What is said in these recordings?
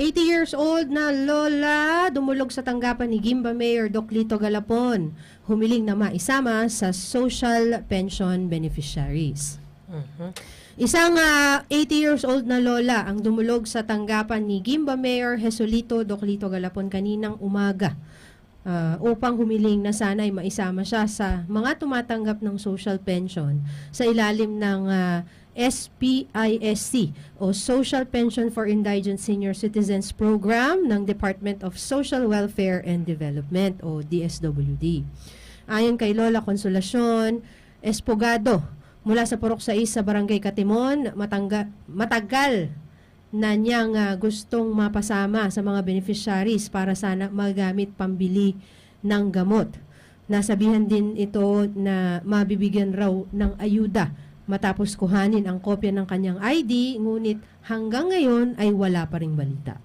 80 years old na lola dumulog sa tanggapan ni Gimba Mayor Doc Lito Galapon. Humiling na maisama sa social pension beneficiaries. Mhm. Isang ah, 80 years old na lola ang dumulog sa tanggapan ni Gimba Mayor Jesolito Doc Lito Galapon kaninang umaga ah, upang humiling na sana ay maisama siya sa mga tumatanggap ng social pension sa ilalim ng ah, SPISC o Social Pension for Indigent Senior Citizens Program ng Department of Social Welfare and Development o DSWD. Ayon kay Lola Consolacion Espogado mula sa Purok 6 sa Barangay Katimon, matangga, matagal na niyang ah, gustong mapasama sa mga beneficiaries para sana magamit pambili ng gamot. Nasabihan din ito na mabibigyan raw ng ayuda matapos kuhanin ang kopya ng kanyang ID, ngunit hanggang ngayon ay wala pa ring balita.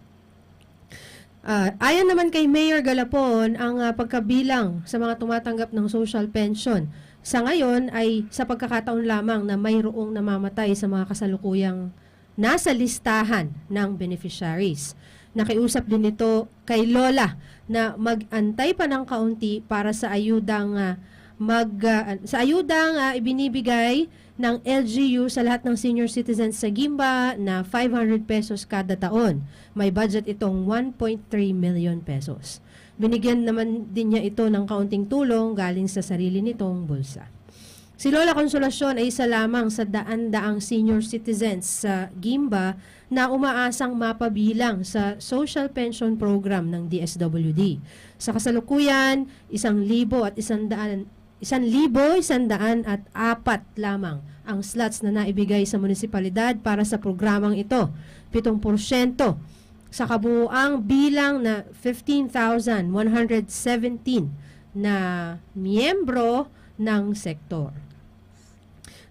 Ah, ayon naman kay Mayor Galapon, ang ah, pagkabilang sa mga tumatanggap ng social pension sa ngayon ay sa pagkakataon lamang na mayroong namamatay sa mga kasalukuyang nasa listahan ng beneficiaries. Nakiusap din ito kay Lola na mag-antay pa ng kaunti para sa ayudang ah, mag ah, sa ayudang ah, ibinibigay ng LGU sa lahat ng senior citizens sa Gimba na 500 pesos kada taon. May budget itong 1.3 million pesos. Binigyan naman din niya ito ng kaunting tulong galing sa sarili nitong bulsa. Si Lola Consolacion ay isa lamang sa daan-daang senior citizens sa Gimba na umaasang mapabilang sa social pension program ng DSWD. Sa kasalukuyan, isang libo at isang daan Isan libo, isang daan at apat lamang ang slots na naibigay sa munisipalidad para sa programang ito. 7% sa kabuuang bilang na 15,117 na miyembro ng sektor.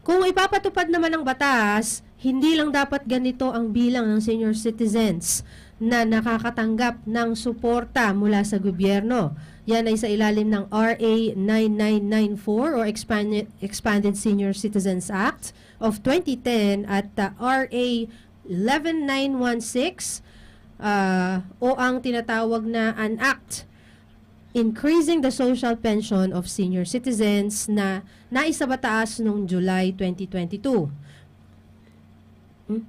Kung ipapatupad naman ng batas, hindi lang dapat ganito ang bilang ng senior citizens na nakakatanggap ng suporta mula sa gobyerno. Yan ay sa ilalim ng RA 9994 or Expanded, Expanded Senior Citizens Act of 2010 at uh, RA 11916 uh, o ang tinatawag na an act increasing the social pension of senior citizens na naisabataas noong July 2022. Hmm?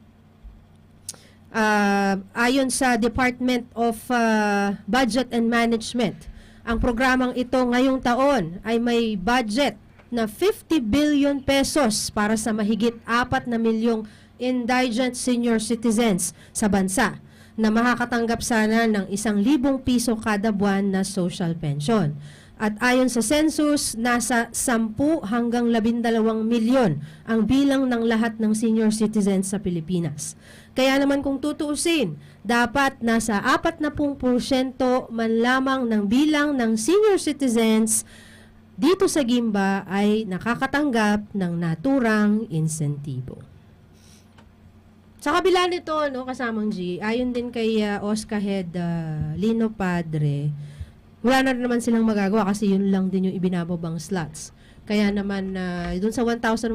Ah, ayon sa Department of ah, Budget and Management, ang programang ito ngayong taon ay may budget na 50 billion pesos para sa mahigit 4 na milyong indigent senior citizens sa bansa na makakatanggap sana ng isang libong piso kada buwan na social pension. At ayon sa census, nasa 10 hanggang 12 milyon ang bilang ng lahat ng senior citizens sa Pilipinas. Kaya naman kung tutuusin, dapat nasa 40% man lamang ng bilang ng senior citizens dito sa Gimba ay nakakatanggap ng naturang insentibo. Sa kabila nito, no, kasamang G, ayon din kay uh, Oscar Head uh, Lino Padre, wala na naman silang magagawa kasi yun lang din yung ibinababang slots. Kaya naman, uh, dun sa 1,104,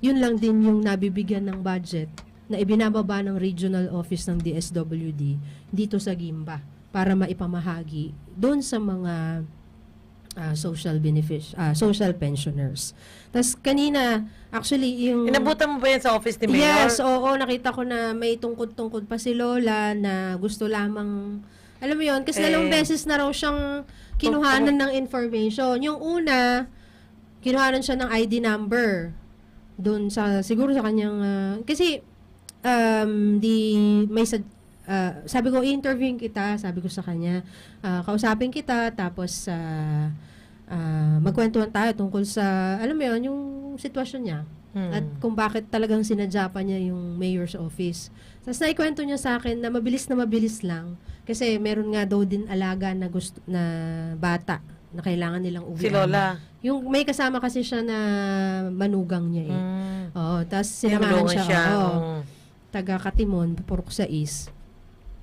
yun lang din yung nabibigyan ng budget na ibinababa ng regional office ng DSWD dito sa Gimba para maipamahagi doon sa mga ah, social benefit ah, social pensioners. Tapos kanina actually yung Inabutan mo ba yan sa office ni Mayor? Yes, oo, nakita ko na may tungkod-tungkod pa si Lola na gusto lamang alam mo 'yon, kasi Eh. dalawang beses na raw siyang kinuhanan ng information. Yung una, kinuhanan siya ng ID number doon sa siguro sa kanyang ah, kasi um di may sad- ah, sabi ko interviewing kita, sabi ko sa kanya, ah, kausapin kita tapos ah ah, magkwentuhan tayo tungkol sa alam mo 'yon, yung sitwasyon niya. Hmm. At kung bakit talagang sinadya pa niya yung mayor's office. Tapos naikwento niya sa akin na mabilis na mabilis lang. Kasi meron nga daw din alaga na gusto na bata na kailangan nilang uwi. si Lola. Yung may kasama kasi siya na manugang niya eh. Mm. Oo, tapos sinamahan Tinulungan siya. oo, Mm. taga Katimon, Purok sa Is.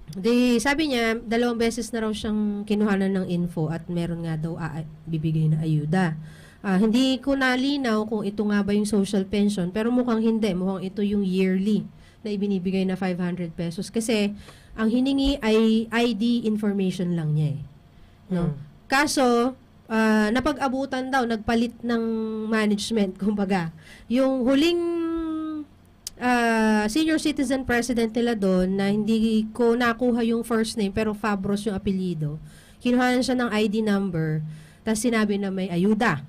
Di, sabi niya, dalawang beses na raw siyang kinuhanan ng info at meron nga daw a- bibigay na ayuda. Ah, hindi ko nalinaw kung ito nga ba yung social pension, pero mukhang hindi. Mukhang ito yung yearly na ibinibigay na 500 pesos. Kasi, ang hiningi ay ID information lang niya eh. No? Mm. Kaso, ah, napag-abutan daw, nagpalit ng management, kumbaga. Yung huling ah, senior citizen president nila doon na hindi ko nakuha yung first name pero Fabros yung apelyido. Kinuhanan siya ng ID number tapos sinabi na may ayuda.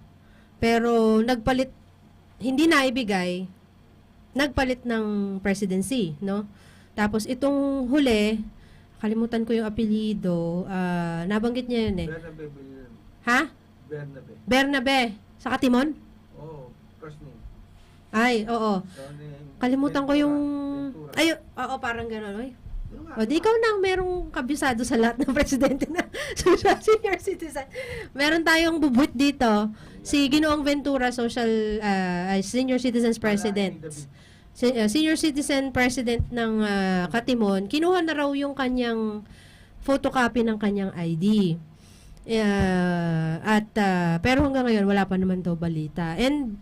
Pero nagpalit, hindi na ibigay, nagpalit ng presidency, no? Tapos itong huli, kalimutan ko yung apelyido, ah, nabanggit niya yun eh. Bernabe. Ha? Bernabe. Bernabe. Sa Katimon? Oo, first name. Ay, oo. Kalimutan ko yung... Ay, oo, parang gano'n. Oy. O, di ikaw na ang merong kabisado sa lahat ng presidente na social senior citizen. Meron tayong bubuit dito. Si Ginoong Ventura, social ay, senior citizens president. Si- ah, senior citizen president ng ah, Katimon, kinuha na raw yung kanyang photocopy ng kanyang ID. Yeah, at ah, pero hanggang ngayon wala pa naman daw balita. And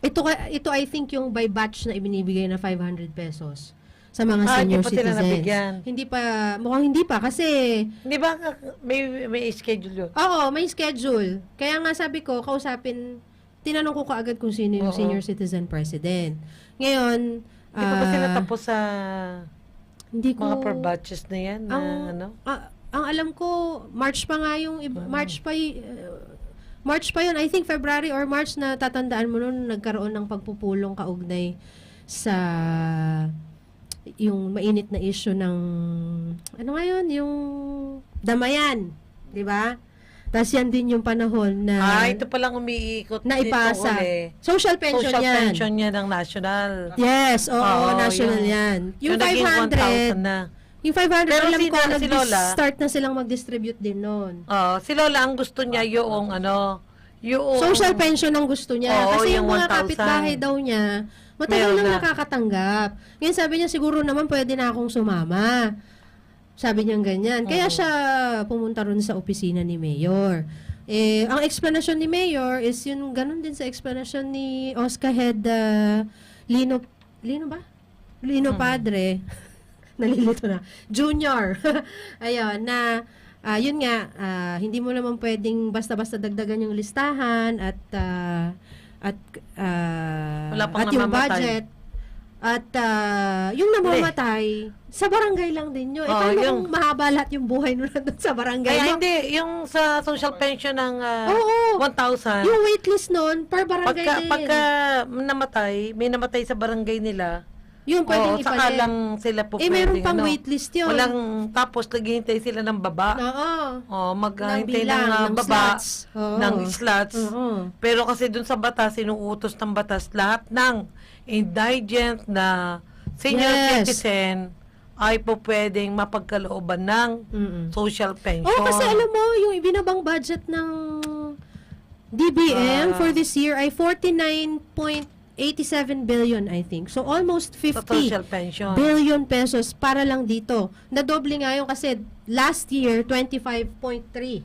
ito ito I think yung by batch na ibinibigay na 500 pesos sa mga Ah, hindi senior pa sila citizens. nabigyan. Hindi pa mukhang hindi pa kasi Di ba may, may schedule yun? Oo, may schedule. Kaya nga sabi ko, kausapin, tinanong ko kaagad kung sino yung Oo. senior citizen president. Ngayon, Di pa ba sila ah, tapos sa hindi ko, mga per batches na yan? Na, Ang- ano? ah, ang alam ko, March pa nga yung. March pa y- uh, March pa yun, I think February or March na tatandaan mo nun, nagkaroon ng pagpupulong kaugnay sa yung mainit na issue ng ano nga yun, yung damayan, di ba? Tapos yan din yung panahon na ah, ito palang umiikot na ipasa. dito uli. Social pension Social yan. pension yan ng national. Yes, oo, Oo, national yan. Yung, naging 500, 1,000 na. yung 500, Pero alam si ko, na- si Lola- nag-start na silang mag-distribute din noon. Oh, si Lola ang gusto niya yung ano, yung Social pension ang gusto niya. Oo, Kasi yung, yung mga 1,000. kapitbahay daw niya, matagal Meron nang na. nakakatanggap. Ngayon sabi niya, siguro naman pwede na akong sumama. Sabi niya ganyan. Kaya Oo. siya pumunta ron sa opisina ni Mayor. Eh, ang explanation ni Mayor is yun, ganun din sa explanation ni Oscar Head uh, Lino, Lino ba? Lino Hmm. Padre. Nalilito na. Junior. Ayun, na ah, yun nga, ah, hindi mo naman pwedeng basta-basta dagdagan yung listahan at ah, at ah, Wala pang at yung namamatay. budget. At ah, yung namamatay, sa barangay lang din yun. Eh, Oo, paano yung- kung mahaba lahat yung buhay nung nandun sa barangay? Kaya mo? hindi, yung sa social pension ng ah, Oo. 1,000. Yung waitlist nun, per barangay Pagka, din. pagka namatay, may namatay sa barangay nila, yung pwedeng oo, saka ipalit. lang sila po eh, meron pwedeng, pang ano, waitlist yun. Walang, tapos naghihintay sila ng baba. Oo. Oh, Ng maghahintay ng, bilang, ah, ng baba slots. Oo. ng slots. Oo. Pero kasi dun sa batas, sinuutos ng batas, lahat ng indigent na senior Yes. citizen ay po pwedeng mapagkalooban ng Mm-mm. social pension. Oo, kasi alam mo, yung ibinabang budget ng DBM Ah. for this year ay 49.87 billion, I think. So, almost sa 50 social pension. billion pesos para lang dito. Nadoble nga yung kasi last year, 25.3.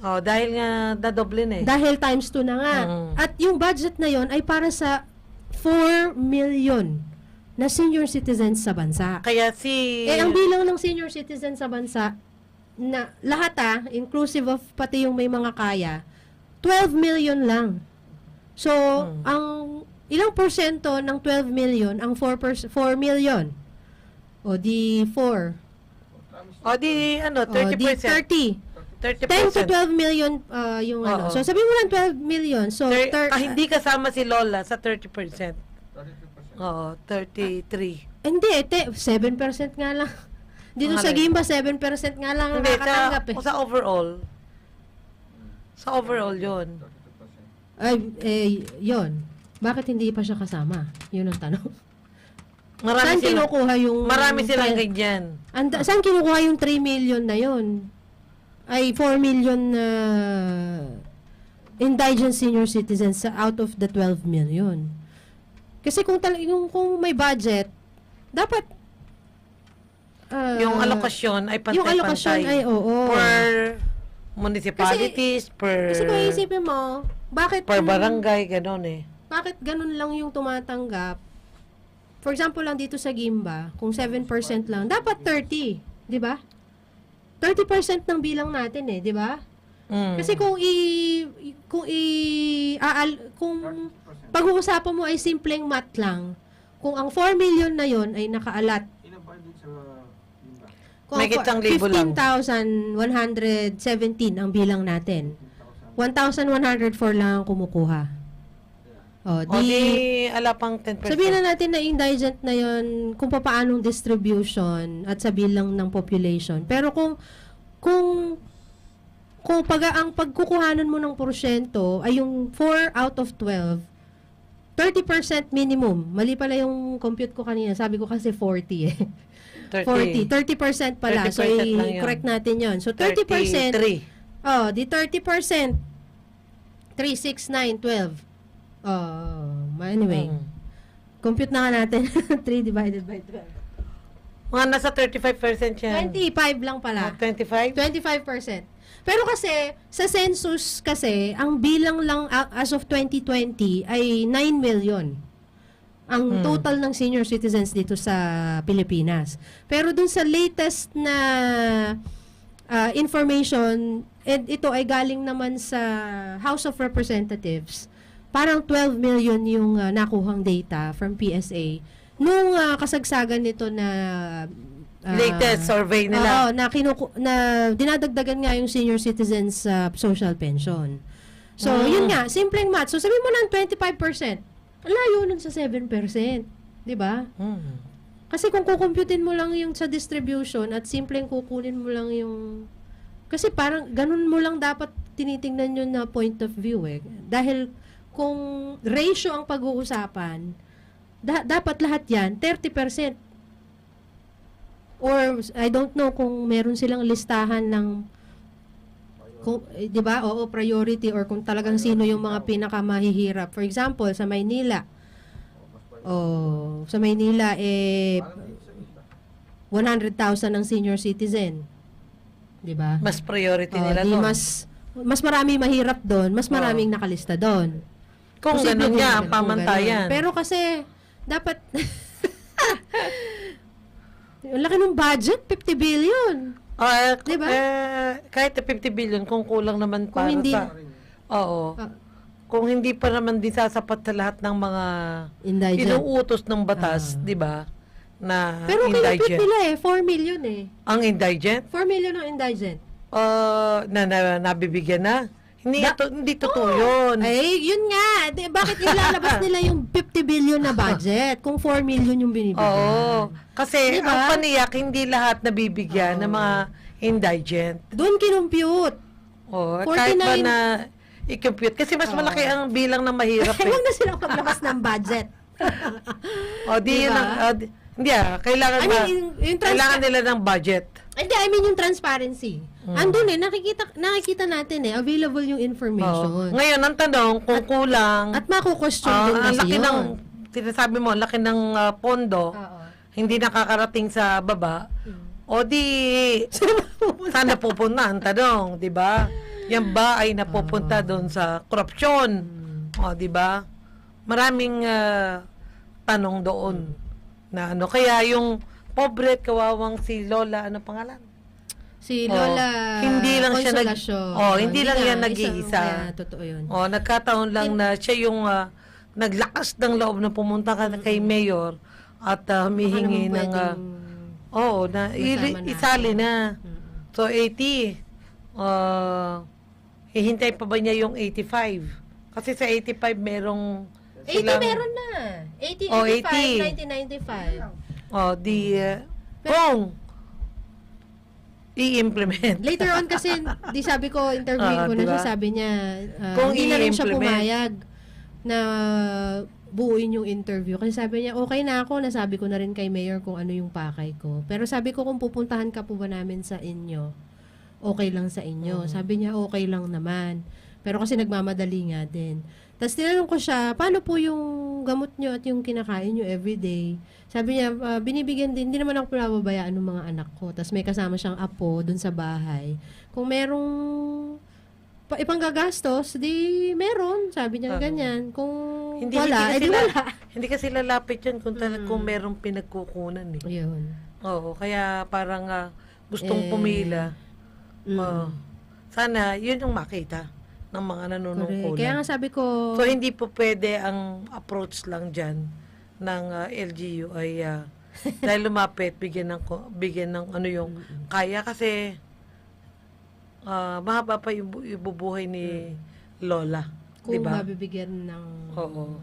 Oh, dahil nga dadoble na eh. Dahil times 2 na nga. Mm. At yung budget na yon ay para sa 4 million na senior citizens sa bansa. Kaya si... Eh, ang bilang ng senior citizen sa bansa, na lahat ah, inclusive of pati yung may mga kaya, 12 million lang. So, Hmm. ang ilang porsyento ng 12 million, ang 4, pers- 4 million. O di 4. o di, ano, O di 30%. 30. 30%. 10 to 12 million ah, yung ano. Oo. So, sabi mo lang 12 million. So, Thir- thir- ah, hindi kasama si Lola sa 30%. 33%. Oo, 33. hindi, ete, 7% nga lang. Dito sa. Gimba, 7% nga lang ang Hindi, nakakatanggap eh. sa, sa overall. Sa overall yun. 32%. Ay, eh, yun. Bakit hindi pa siya kasama? Yun ang tanong. Marami saan silang, kinukuha yung... marami silang ganyan. Anda, saan kinukuha yung 3 million na yun? Ay, 4 million na indigent senior citizens out of the 12 million. Kasi kung, tal- yung, kung may budget, dapat ah, yung alokasyon ay pantay-pantay. yung alokasyon ay oo. Per municipalities, per, Kasi kung isipin mo, bakit per barangay, gano'n eh. Bakit ganun lang yung tumatanggap? for example lang dito sa Gimba, kung 7% lang, dapat 30, di ba? 30% ng bilang natin eh, di ba? Mm. Kasi kung i kung i aal, kung 30%. pag-uusapan mo ay simpleng math lang, kung ang 4 million na yon ay nakaalat Inabayad din sa Limba. kung May kitang libo lang. 15,117 ang bilang natin. 15,000. 1,104 lang ang kumukuha. O, O di, di, ala pang 10%. sabihin na natin na indigent na yon kung papaanong distribution at sa bilang ng population. Pero kung, kung, kung pag, ang pagkukuhanan mo ng porsyento ay yung 4 out of 12, 30% minimum. Mali pala yung compute ko kanina. Sabi ko kasi 40 eh. 40. 30% pala. so, 30% lang yun. i-correct natin yon So, 30%. 33. Oh, di 30%. 3, 6, 9, 12. Oh, anyway. Mm. Compute na nga natin. 3 divided by 12. Mga nasa 35% yan. 25 lang Ah, pala. 25? 25%. Pero kasi, sa census kasi, ang bilang lang as of 2020 ay 9 million. Ang Hmm. total ng senior citizens dito sa Pilipinas. Pero dun sa latest na ah, information, and ito ay galing naman sa House of Representatives, parang 12 million yung ah, nakuhang data from PSA. Nung ah, kasagsagan nito na ah, Latest survey nila. Oo, na, kinuku- na dinadagdagan nga yung senior citizens sa social pension. So, Mm. yun nga, simpleng math. So, sabi mo ng 25%. Ang layo nun sa 7%. Di ba? Mm. Kasi kung kukumputin mo lang yung sa distribution at simpleng kukunin mo lang yung... Kasi parang ganun mo lang dapat tinitingnan yun na point of view eh. Dahil kung ratio ang pag-uusapan, da- dapat lahat yan, 30%. Or I don't know kung meron silang listahan ng kung, eh, 'di ba? Oo, priority or kung talagang sino yung mga pinakamahihirap. For example, sa Maynila. Oh, sa Maynila eh Parang dito sa 100,000 Limba. ang senior citizen. 'Di ba? Mas priority Oh, nila di doon. mas mas marami mahirap doon, mas maraming nakalista doon. Kung Posible ganun nga, ang pamantayan. ganun. Pero kasi, dapat, ang laki ng budget, 50 billion. Ah, Di ba? eh, kahit 50 billion, kung kulang naman Kung para hindi- sa... Oo. Ah, Kung hindi pa naman din sasapat sa lahat ng mga indigent. inuutos ng batas, Ah. di ba? Na Pero kinapit indigent. nila eh, 4 million eh. Ang indigent, 4 million ang indigent. uh, na, na, nabibigyan na. Hindi, Da- to, hindi totoo yun. Ay, yun nga. Di, bakit ilalabas nila yung 50 billion na budget kung 4 million yung binibigyan? Oo. Kasi Di ba? ang paniyak, hindi lahat nabibigyan ng mga indigent. Doon kinumpute. Oo. Kahit ba 49 na i-compute. Kasi mas Oo. malaki ang bilang ng mahirap. eh. Huwag na silang paglabas ng budget. o di Diba? yun ang, ah, di- hindi ah, kailangan I ba, mean, yung- yung trans- kailangan nila ng budget. Hindi, I mean yung transparency. Mm. Andun eh, nakikita, nakikita natin eh, available yung information. Ngayon, ang tanong, kung kulang, At mako-question ah, din ang laki yun. ng, sinasabi mo, laki ng ah, pondo, Oo. hindi nakakarating sa baba, Mm. o di, sana pupunta ang tanong, di ba? Yan ba ay napupunta doon sa korupsyon? O, di ba? Maraming ah, tanong doon na ano. Kaya yung pobre at kawawang si Lola, ano pangalan? Si Oo. Lola Hindi lang siya nag-. Oo, hindi lang na, yan nag-iisa. kaya totoo yun. O, nagkataon lang na siya yung ah, naglakas ng loob na pumunta ka kay Mayor at humihingi naman ng... pwedeng- Oo, na i- isali na. So 80 uh hihintay pa ba niya yung 85? Kasi sa 85 merong 80 silang- meron na. 80, Oh, 85, 1995. 80. Oh, di uh, kung i-implement. Later on kasi, di sabi ko, interviewin Ah, ko na diba? siya, sabi niya, ah, Kung hindi na rin siya pumayag na buuin yung interview. Kasi sabi niya, okay na ako, nasabi ko na rin kay Mayor kung ano yung pakay ko. Pero sabi ko, kung pupuntahan ka po ba namin sa inyo, okay lang sa inyo. Mm. Sabi niya, okay lang naman. Pero kasi nagmamadali nga din. Tapos tinanong ko siya, paano po yung gamot nyo at yung kinakain nyo everyday? Sabi niya, "Ah, binibigyan din, hindi naman ako pinababayaan ng mga anak ko. Tapos may kasama siyang apo dun sa bahay. Kung merong pa, ipanggagastos, di meron. Sabi niya Oo. ganyan. Kung Hindi, wala, hindi, eh di kasi la- wala. hindi kasi lalapit yun kung, tal- Mm. kung merong pinagkukunan eh. Yun. Oo, kaya parang ah, gustong Eh, pumila. Mm. Oo. Sana, yun yung makita ng mga nanunungkulan. Kaya nga sabi ko, So, hindi po pwede ang approach lang dyan ng ah, LGU ay ah, dahil lumapit, bigyan ng, bigyan ng ano yung kaya kasi ah, mahaba pa yung bu- ibubuhay ni Lola. kung Diba? mabibigyan ng Oo.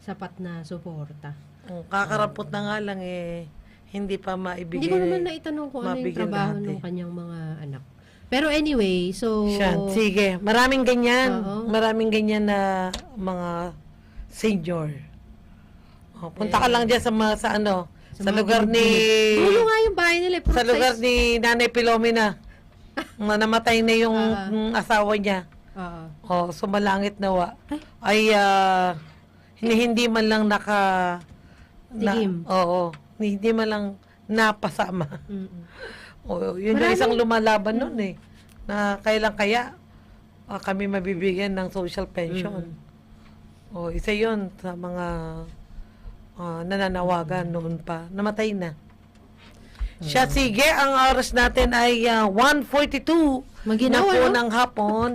sapat na suporta. Mm, Kakarampot na nga lang eh, hindi pa maibigay. Hindi ko naman naitanong kung ano yung trabaho ng kanyang mga anak. Pero anyway, so... Siya, sige. Maraming ganyan. Oo. Maraming ganyan na mga senior. Oh, punta ka lang dyan sa, mga, sa ano, sa, mga lugar ni... Dulo nga yung bahay nila. eh, puro Sa lugar size- ni Nanay Pilomena. na namatay na yung Ah. mm, asawa niya. Oo. Oh, sumalangit nawa. Ay, ah, hindi, hindi man lang naka... Tigim. oo. Hindi man lang napasama. Mm-mm. Oo, yun yung isang lumalaban nun eh. Na kailan kaya ah, kami mabibigyan ng social pension. O, isa yun sa mga ah, nananawagan noon pa. Namatay na. Siya, sige, ang oras natin ay ah, 1.42 na Maginawa, po no? ng hapon.